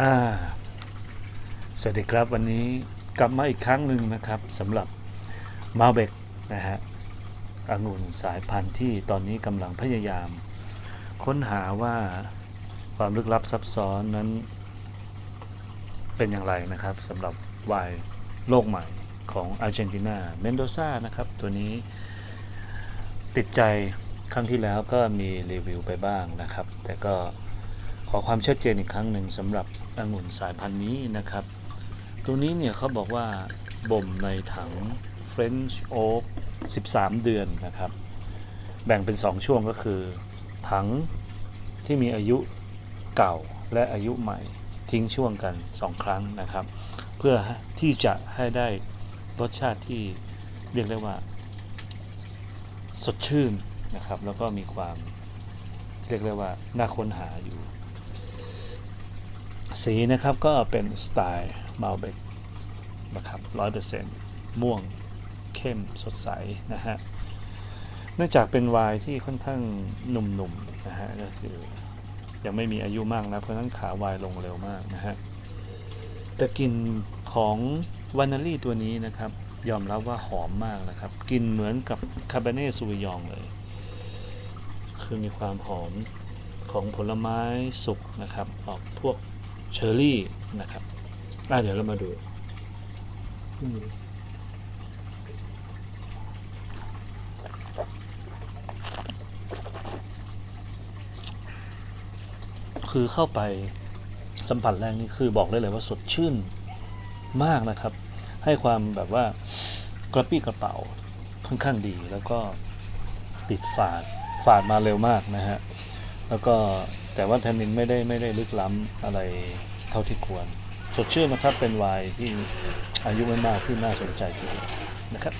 อ่าสวัสดีครับวันนี้กลับมาอีกครั้งหนึ่งนะครับสำหรับมาเบกนะฮะองุ่นสายพันธุ์ที่ตอนนี้กำลังพยายาม ค้นหาว่าความลึกลับซับซ้อนนั้น เป็นอย่างไรนะครับสำหรับไวน์โลกใหม่ของอาร์เจนตินาเมนโดซานะครับ ตัวนี้ติดใจครั้งที่แล้วก็มีรีวิวไปบ้างนะครับ แต่ก็ ขอความชัดเจนอีกครั้งหนึ่งสำหรับองุ่นสายพันธุ์นี้นะครับ ตัวนี้เนี่ยเขาบอกว่าบ่มในถัง French Oak 13 เดือนนะครับ แบ่งเป็น 2 ช่วงก็คือ ถังที่มีอายุเก่าและอายุใหม่ทิ้งช่วงกัน 2 ครั้งนะครับ เพื่อที่จะให้ได้รสชาติที่เรียกได้ว่า สดชื่นนะครับ แล้วก็มีความเรียกได้ว่าน่าค้นหาอยู่ สีนะครับก็เป็นสไตล์มาลเบกนะครับร้อยเปอร์เซ็นต์ม่วงเข้มสดใสนะฮะเนื่องจากเป็นไวน์ที่ค่อนข้างหนุ่มๆนะฮะก็คือยังไม่มีอายุมากนะเพราะฉะนั้นขาไวน์ลงเร็วมากนะฮะแต่กลิ่นของวานาลี่ตัวนี้นะครับ ยอมรับว่าหอมมากนะครับกลิ่นเหมือนกับคาเบเน่ซูวิยองเลย คือมีความหอมของผลไม้สุกนะครับ ออกพวก เชอร์รี่นะครับอะเดี๋ยวเรามาดูคือเข้าไปสัมผัสแรกนี่คือบอกได้เลยว่าสดชื่นมากนะครับ ให้ความแบบว่ากระปี้กระเป๋าค่อนข้างดีแล้วก็ติดฝาดฝาดมาเร็วมากนะฮะ แล้วก็ แต่ว่าแทนนินไม่ได้ไม่ได้ลึกล้ำอะไรเท่าที่ควร สดชื่นนะครับเป็นวายที่อายุไม่มากที่น่าสนใจทีเดียวนะครับ